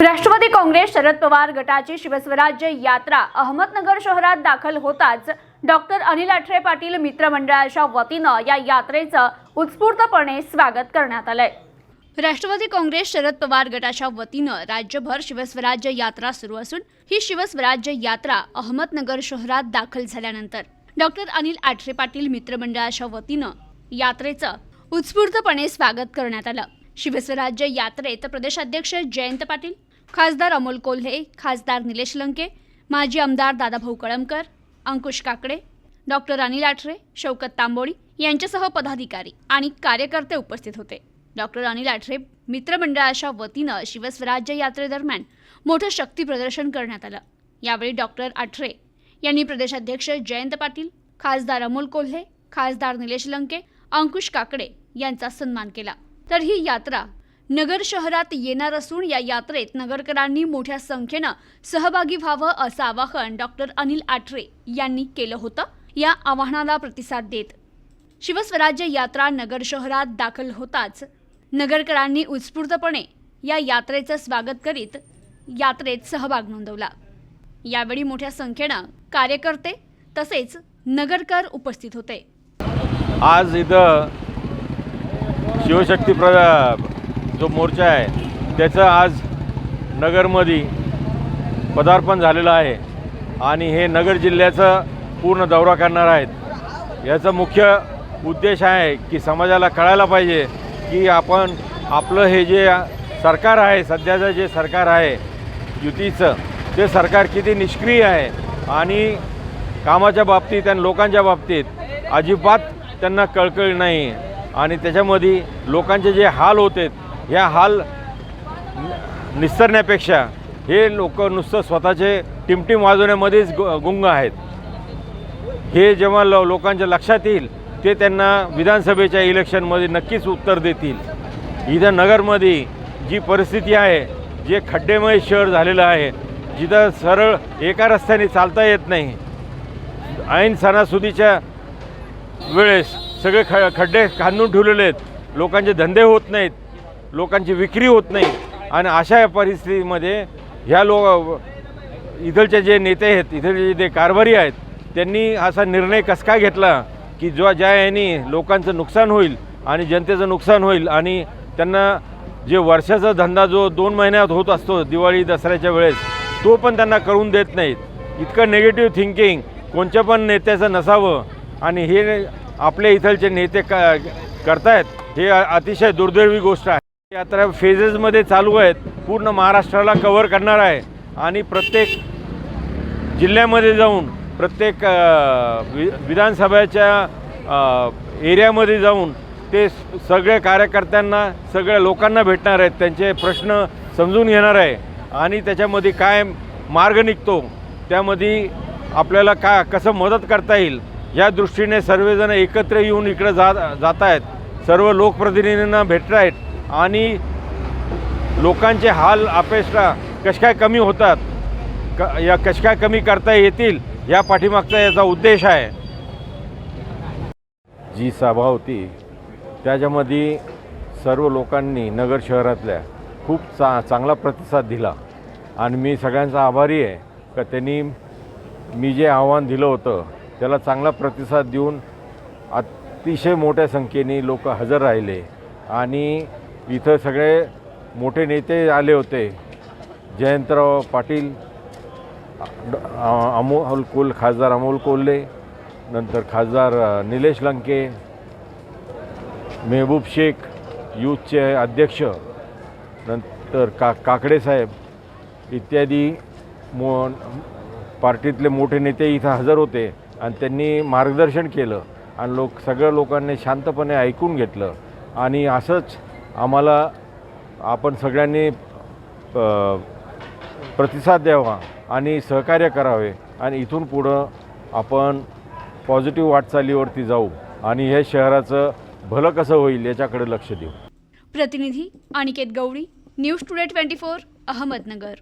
राष्ट्रवादी काँग्रेस शरद पवार गटाची शिवस्वराज्य यात्रा अहमदनगर शहरात दाखल होताच डॉक्टर अनिल अठरे पाटील मित्रमंडळाच्या वतीनं या यात्रेचं उत्स्फूर्तपणे स्वागत करण्यात आलंय. राष्ट्रवादी काँग्रेस शरद पवार गटाच्या वतीनं राज्यभर शिवस्वराज्य यात्रा सुरू असून ही शिवस्वराज्य यात्रा अहमदनगर शहरात दाखल झाल्यानंतर डॉक्टर अनिल आठरे पाटील मित्रमंडळाच्या वतीनं यात्रेचं उत्स्फूर्तपणे स्वागत करण्यात आलं. शिवस्वराज्य यात्रेत प्रदेशाध्यक्ष जयंत पाटील खासदार अमोल कोल्हे खासदार निलेश लंके माजी आमदार दादाभाऊ कळमकर अंकुश काकडे डॉक्टर अनिल आठरे शौकत तांबोळी यांच्यासह पदाधिकारी आणि कार्यकर्ते उपस्थित होते. डॉक्टर अनिल आठरे मित्रमंडळाच्या वतीनं शिवस्वराज्य यात्रेदरम्यान मोठं शक्ती प्रदर्शन करण्यात आलं. यावेळी डॉक्टर आठरे यांनी प्रदेशाध्यक्ष जयंत पाटील खासदार अमोल कोल्हे खासदार निलेश लंके अंकुश काकडे यांचा सन्मान केला. तर ही यात्रा नगर शहरात येणार असून या यात्रेत नगरकरांनी मोठ्या संख्येनं सहभागी व्हावं असं आवाहन डॉक्टर अनिल आठरे यांनी केलं होतं. या आवाहनाला प्रतिसाद देत शिवस्वराज्य यात्रा नगर शहरात दाखल होताच नगरकरांनी उत्स्फूर्तपणे या यात्रेचं स्वागत करीत यात्रेत सहभाग नोंदवला. यावेळी मोठ्या संख्येनं कार्यकर्ते तसेच नगरकर उपस्थित होते. आज इथं शिवशक्ती प्र जो मोर्चा आहे त्याचं आज नगरमध्ये पदार्पण झालेलं आहे. आणि हे नगर जिल्ह्याचं पूर्ण दौरा करणार आहेत. याचा मुख्य उद्देश आहे की समाजाला कळायला पाहिजे की आपण आपलं हे जे सरकार आहे सध्याचं जे सरकार आहे युतीचं ते सरकार किती निष्क्रिय आहे आणि कामाच्या बाबतीत आणि लोकांच्या बाबतीत अजिबात त्यांना कळकळ नाही. आणि त्याच्यामध्ये लोकांचे जे हाल होते ह्या हाल निस्तरण्यापेक्षा हे लोक नुसतं स्वतःचे टिमटिम वाजवण्यामध्येच गु गुंग आहेत. हे जेव्हा लो लोकांच्या लक्षात येईल ते त्यांना विधानसभेच्या इलेक्शनमध्ये नक्कीच उत्तर देतील. इथं नगरमध्ये जी परिस्थिती आहे जे खड्डेमय शहर झालेलं आहे जिथं सरळ एका रस्त्याने चालता येत नाही. ऐन सणासुदीच्या वेळेस सगळे ख खड्डे खांदून ठेवलेले आहेत. लोकांचे धंदे होत नाहीत. लोकांची विक्री होत नाही. आणि अशा परिस्थितीमध्ये ह्या लोक इथलचे जे नेते आहेत इथलचे जे कारभारी आहेत त्यांनी असा निर्णय कसा काय घेतला की जो ज्या याने लोकांचं नुकसान होईल आणि जनतेचं नुकसान होईल आणि त्यांना जे वर्षाचा धंदा जो दोन महिन्यात होत असतो दिवाळी दसऱ्याच्या वेळेस तो पण त्यांना करून देत नाहीत. इतकं निगेटिव्ह थिंकिंग कोणत्या पण नेत्याचं नसावं. आणि हे आपल्या इथलचे नेते क करतायत हे अतिशय दुर्दैवी गोष्ट आहे. यात्रा फेजेसमध्ये चालू आहेत. पूर्ण महाराष्ट्राला कव्हर करणार आहे. आणि प्रत्येक जिल्ह्यामध्ये जाऊन प्रत्येक वि विधानसभेच्या एरियामध्ये जाऊन ते सगळ्या सगळे कार्यकर्त्यांना सगळ्या लोकांना भेटणार आहेत. त्यांचे प्रश्न समजून घेणार आहे. आणि त्याच्यामध्ये काय मार्ग निघतो त्यामध्ये आपल्याला का कसं मदत करता येईल या दृष्टीने सर्वजण एकत्र येऊन इकडं जा जात आहेत सर्व लोकप्रतिनिधींना भेटत आहेत आणि लोकांचे हाल अपेक्षा कश काय कमी होतात क या कश काय कमी करता येतील या पाठीमागचा याचा उद्देश आहे. जी सभा होती त्याच्यामध्ये सर्व लोकांनी नगर शहरातल्या खूप चा चांगला प्रतिसाद दिला. आणि मी सगळ्यांचा आभारी आहे का त्यांनी मी जे आव्हान दिलं होतं त्याला चांगला प्रतिसाद देऊन अतिशय मोठ्या संख्येने लोक हजर राहिले. आणि इथं सगळे मोठे नेते आले होते. जयंतराव पाटील अमोल कोल खासदार अमोल कोल्हे नंतर खासदार निलेश लंके मेहबूब शेख यूथचे अध्यक्ष नंतर का काकडे साहेब इत्यादी मो पार्टीतले मोठे नेते इथं हजर होते आणि त्यांनी मार्गदर्शन केलं आणि लोक सगळ्या लोकांनी शांतपणे ऐकून घेतलं. आणि असंच आम्हाला आपण सगळ्यांनी प्रतिसाद द्यावा आणि सहकार्य करावे आणि इथून पुढं आपण पॉझिटिव्ह वाटचालीवरती जाऊ आणि हे शहराचं भलं कसं होईल याच्याकडे लक्ष देऊ. प्रतिनिधी Aniket Gawali news today twenty four Ahmednagar.